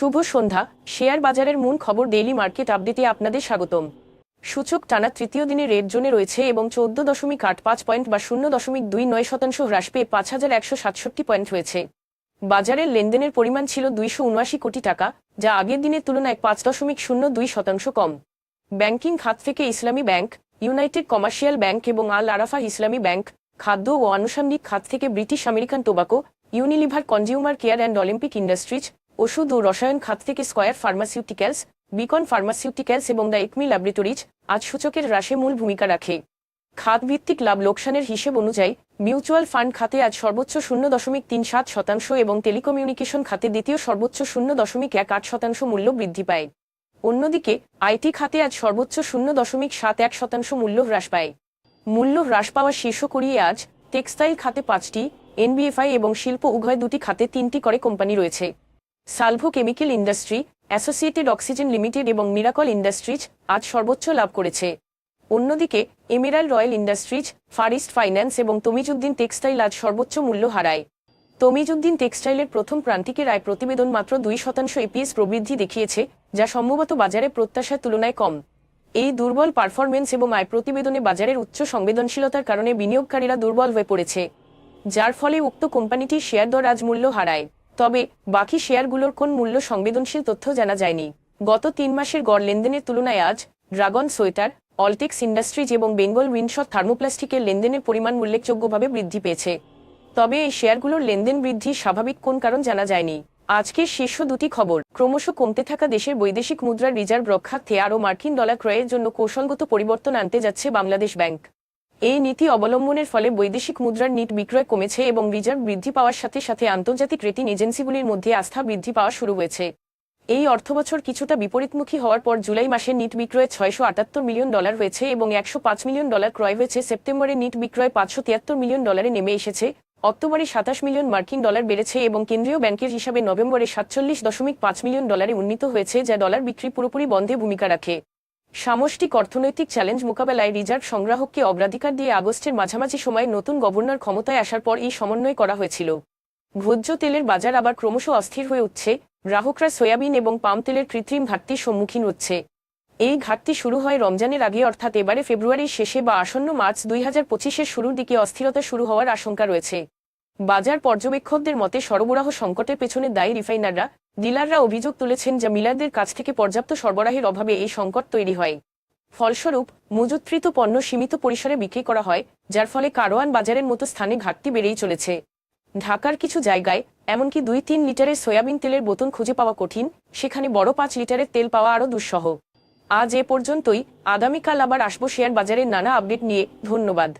শুভ সন্ধ্যা। Share বাজারের মূল খবর ডেইলি মার্কেট আপডেটে আপনাদের স্বাগতম। সূচক টানা তৃতীয় দিনে রেড জোনে রয়েছে এবং চোদ্দ দশমিক আট পাঁচ পয়েন্ট বা শূন্য দশমিক দুই নয় শতাংশ হ্রাস পেয়ে পাঁচ হাজার একশো সাতষট্টি পয়েন্ট হয়েছে। বাজারের লেনদেনের পরিমাণ ছিল দুইশো উনআশি কোটি টাকা, যা আগের দিনের তুলনায় পাঁচ দশমিক শূন্য দুই শতাংশ কম। ব্যাংকিং খাত থেকে ইসলামী ব্যাংক ইউনাইটেড কমার্শিয়াল ব্যাংক এবং আল আরাফা ইসলামী ব্যাংক, খাদ্য ও আনুষঙ্গিক খাত থেকে British American tobacco Unilever consumer care and Olympic industries ওষুধ ও রসায়ন খাত থেকে স্কয়ার ফার্মাসিউটিক্যালস, বিকন ফার্মাসিউটিক্যালস এবং দ্য একমি ল্যাবরেটরিজ আজ সূচকের হ্রাসে মূল ভূমিকা রাখে। খাতভিত্তিক লাভ লোকসানের হিসেব অনুযায়ী, মিউচুয়াল ফান্ড খাতে আজ সর্বোচ্চ শূন্য দশমিক তিন সাত শতাংশ এবং টেলিকমিউনিকেশন খাতে দ্বিতীয় সর্বোচ্চ শূন্য দশমিক এক আট শতাংশ মূল্য বৃদ্ধি পায়। অন্যদিকে, আইটি খাতে আজ সর্বোচ্চ শূন্য দশমিক সাত এক শতাংশ মূল্য হ্রাস পায়। মূল্য হ্রাস পাওয়া শীর্ষ করিয়ে আজ টেক্সটাইল খাতে পাঁচটি, এনবিএফআই এবং শিল্প উভয় দুটি খাতে তিনটি করে কোম্পানি রয়েছে। Salvo chemical industry, associated oxygen limited এবং মিরাকল ইন্ডাস্ট্রিজ আজ সর্বোচ্চ লাভ করেছে। অন্যদিকে, এমিরাল রয়্যাল ইন্ডাস্ট্রিজ ফারিস্ট ফাইন্যান্স এবং তমিজুদ্দিন টেক্সটাইল আজ সর্বোচ্চ মূল্য হারায়। তমিজুদ্দিন টেক্সটাইলের প্রথম প্রান্তিকের আয় প্রতিবেদন মাত্র দুই শতাংশ এপিএস প্রবৃদ্ধি দেখিয়েছে, যা সম্ভবত বাজারে প্রত্যাশার তুলনায় কম। এই দুর্বল পারফরমেন্স এবং আয় প্রতিবেদনে বাজারের উচ্চ সংবেদনশীলতার কারণে বিনিয়োগকারীরা দুর্বল হয়ে পড়েছে, যার ফলে উক্ত কোম্পানিটির শেয়ার দর আজ মূল্য হারায়। তবে বাকি শেয়ারগুলোর কোন মূল্য সংবেদনশীল তথ্য জানা যায়নি। গত তিন মাসের গড় লেনদেনের তুলনায় আজ ড্রাগন সোয়েটার, অলটেক্স ইন্ডাস্ট্রিজ এবং বেঙ্গল উইন্ডশট থার্মোপ্লাস্টিকের লেনদেনের পরিমাণ উল্লেখযোগ্যভাবে বৃদ্ধি পেয়েছে। তবে এই শেয়ারগুলোর লেনদেন বৃদ্ধির স্বাভাবিক কোন কারণ জানা যায়নি। আজকের শীর্ষ দুটি খবর, ক্রমশ কমতে থাকা দেশের বৈদেশিক মুদ্রার রিজার্ভ রক্ষার্থে আরও মার্কিন ডলার ক্রয়ের জন্য কৌশলগত পরিবর্তন আনতে যাচ্ছে বাংলাদেশ ব্যাংক। এই নীতি অবলম্বনের ফলে বৈদেশিক মুদ্রার নিট বিক্রয় কমেছে এবং রিজার্ভ বৃদ্ধি পাওয়ার সাথে সাথে আন্তর্জাতিক রেটিং এজেন্সিগুলির মধ্যে আস্থা বৃদ্ধি পাওয়া শুরু হয়েছে। এই অর্থবছর কিছুটা বিপরীতমুখী হওয়ার পর জুলাই মাসে নিট বিক্রয় ছয়শো আটাত্তর মিলিয়ন ডলার হয়েছে এবং একশো পাঁচ মিলিয়ন ডলার ক্রয় হয়েছে। সেপ্টেম্বরে নিট বিক্রয় পাঁচশো তিয়াত্তর মিলিয়ন ডলারে নেমে এসেছে। অক্টোবরে সাতাশ মিলিয়ন মার্কিন ডলার বেড়েছে এবং কেন্দ্রীয় ব্যাংকের হিসাবে নভেম্বরে সাতচল্লিশ দশমিক পাঁচ মিলিয়ন ডলারে উন্নীত হয়েছে, যা ডলার বিক্রি পুরোপুরি বন্ধে ভূমিকা রাখে। সামষ্টিক অর্থনৈতিক চ্যালেঞ্জ মোকাবেলায় রিজার্ভ সংগ্রাহককে অগ্রাধিকার দিয়ে আগস্টের মাঝামাঝি সময়ে নতুন গভর্নর ক্ষমতায় আসার পর এই সমন্বয় করা হয়েছিল। ভোজ্য তেলের বাজার আবার ক্রমশ অস্থির হয়ে উঠছে। গ্রাহকরা সয়াবিন এবং পাম তেলের কৃত্রিম ঘাটতির সম্মুখীন হচ্ছে। এই ঘাটতি শুরু হয় রমজানের আগে, অর্থাৎ এবারে ফেব্রুয়ারির শেষে বা আসন্ন মার্চ দুই হাজার পঁচিশের শুরুর দিকে অস্থিরতা শুরু হওয়ার আশঙ্কা রয়েছে। বাজার পর্যবেক্ষকদের মতে সরবরাহ সংকটের পেছনে দায়ী রিফাইনাররা ডিলাররা অভিযোগ তুলেছেন যা মিলারদের কাছ থেকে পর্যাপ্ত সরবরাহের অভাবে এই সংকট তৈরি হয়। ফলস্বরূপ, মজুতকৃত পণ্য সীমিত পরিসরে বিক্রি করা হয়, যার ফলে কারোয়ান বাজারের মতো স্থানে ঘাটতি বেড়েই চলেছে। ঢাকার কিছু জায়গায়, এমনকি দুই তিন লিটারের সয়াবিন তেলের বোতল খুঁজে পাওয়া কঠিন, সেখানে বড় পাঁচ লিটারের তেল পাওয়া আরও দুঃসহ। আজ এ পর্যন্তই, আগামীকাল আবার আসব শেয়ার বাজারের নানা আপডেট নিয়ে। ধন্যবাদ।